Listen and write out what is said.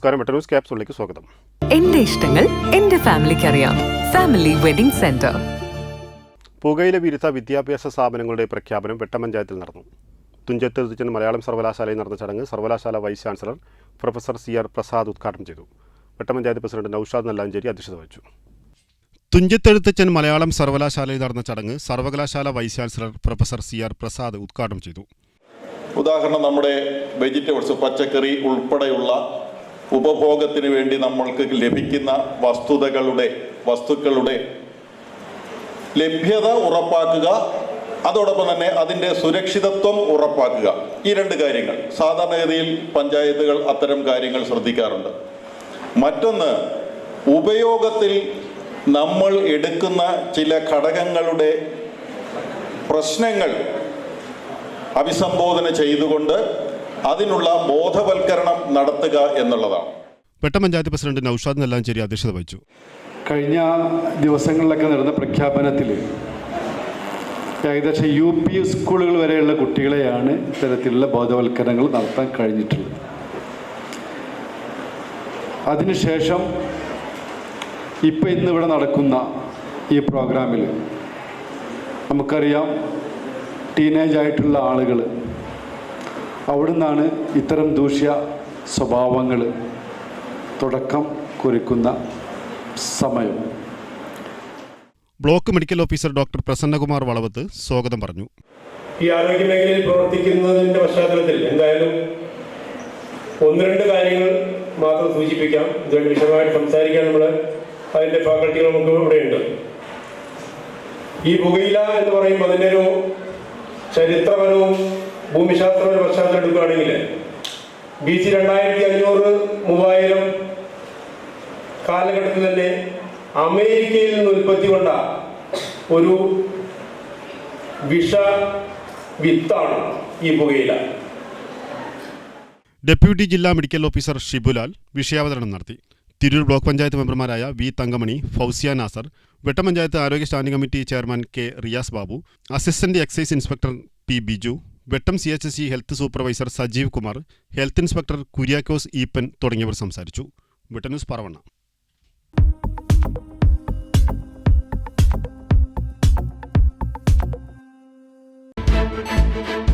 നമസ്കാരം. വെട്ട ന്യൂസ് ക്യാപ്സുകളിലേക്ക് സ്വാഗതം. എന്റെ ഇഷ്ടങ്ങൾ എന്റെ ഫാമിലിക്ക് അറിയാം. Family wedding centre. പുകയില വിരുദ്ധ വിദ്യാഭ്യാസ സ്ഥാപനങ്ങളുടെ പ്രഖ്യാപനം വെട്ടപഞ്ചായത്തിൽ നടന്നു. തുഞ്ചത്ത് എഴുത്തച്ഛൻ മലയാളം സർവകലാശാലയിൽ നടന്ന ചടങ്ങ് സർവകലാശാല vice chancellor professor C R Prasad ഉദ്ഘാടനം ചെയ്തു. വെട്ടപഞ്ചായത്ത് പ്രസിഡന്റ് നൌഷാദ് നല്ലാഞ്ചേരി അധ്യക്ഷത വഹിച്ചു. തുഞ്ചത്തെഴുത്തച്ഛൻ മലയാളം സർവകലാശാലയിൽ നടന്ന ചടങ്ങ് സർവകലാശാല vice chancellor professor C R Prasad ഉദ്ഘാടനം ചെയ്തു. ഉദാഹരണം നമ്മുടെ വെജിറ്റബിൾസ് പച്ചക്കറി ഉൾപ്പെടെയുള്ള ഉപഭോഗത്തിന് വേണ്ടി നമ്മൾക്ക് ലഭിക്കുന്ന വസ്തുതകളുടെ വസ്തുക്കളുടെ ലഭ്യത ഉറപ്പാക്കുക അതോടൊപ്പം തന്നെ അതിന്റെ സുരക്ഷിതത്വം ഉറപ്പാക്കുക. ഈ രണ്ട് കാര്യങ്ങൾ സാധാരണഗതിയിൽ പഞ്ചായത്തുകൾ അത്തരം കാര്യങ്ങൾ ശ്രദ്ധിക്കാറുണ്ട്. മറ്റൊന്ന് ഉപയോഗത്തിൽ നമ്മൾ എടുക്കുന്ന ചില ഘടകങ്ങളുടെ പ്രശ്നങ്ങൾ അഭിസംബോധന ചെയ്തുകൊണ്ട് അതിനുള്ള ബോധവൽക്കരണം നടത്തുക എന്നുള്ളതാണ്. വെട്ടപഞ്ചായത്ത് പ്രസിഡന്റ് നൌഷാദ് നല്ലാഞ്ചേരി അധ്യക്ഷത വഹിച്ചു. കഴിഞ്ഞ ദിവസങ്ങളിലൊക്കെ നടന്ന പ്രഖ്യാപനത്തിൽ ഏകദേശം യു പി സ്കൂളുകൾ വരെയുള്ള കുട്ടികളെയാണ് ഇത്തരത്തിലുള്ള ബോധവൽക്കരണങ്ങൾ നടത്താൻ കഴിഞ്ഞിട്ടുള്ളത്. അതിനുശേഷം ഇപ്പം ഇന്നിവിടെ നടക്കുന്ന ഈ പ്രോഗ്രാമിൽ നമുക്കറിയാം ടീനേജ് ആയിട്ടുള്ള ആളുകൾ അവിടുന്നാണ് നിന്നാണ് ഇത്തരം ദൂഷ്യ സ്വഭാവങ്ങൾ തുടക്കം കുറിക്കുന്ന സമയം. Block medical officer doctor Prasannakumar Valavath സ്വാഗതം പറഞ്ഞു. ഈ ആരോഗ്യ മേഖലയിൽ പ്രവർത്തിക്കുന്നതിന്റെ പശ്ചാത്തലത്തിൽ എന്തായാലും ഒന്ന് രണ്ട് കാര്യങ്ങൾ മാത്രം സൂചിപ്പിക്കാം. ഇതുകൊണ്ട് വിശദമായിട്ട് സംസാരിക്കാൻ നമ്മൾ അതിന്റെ ഫാക്കൾട്ടികൾ നമുക്ക് ഇവിടെയുണ്ട്. ഈ പുകയില എന്ന് പറയുമ്പോൾ അതിന്റെ ഒരു ചരിത്രപരവും ഭൂമിശാസ്ത്രപരവും പശ്ചാത്തലം എടുക്കുകയാണെങ്കിൽ ബി സി രണ്ടായിരത്തി അഞ്ഞൂറ് മൂവായിരം കാലഘട്ടത്തിൽ തന്നെ അമേരിക്കയിൽ നിന്ന് ഉൽപ്പത്തി കൊണ്ട ഒരു വിഷ വിത്താണ് ഈ പുകയില. ഡെപ്യൂട്ടി ജില്ലാ മെഡിക്കൽ ഓഫീസർ ഷിബുലാൽ വിഷയാവതരണം നടത്തി. തിരൂർ ബ്ലോക്ക് പഞ്ചായത്ത് മെമ്പർമാരായ വി തങ്കമണി ഫൗസിയ നാസർ വെട്ടം പഞ്ചായത്ത് ആരോഗ്യ standing committee chairman K Riyas Babu assistant excise inspector P Biju Vettam C H C health supervisor Sajeev Kumar health inspector Kuriakose Eapen തുടങ്ങിയവർ സംസാരിച്ചു. വിട്ടന്യൂസ് പറവണ്ണ thank പറവണ്ണ.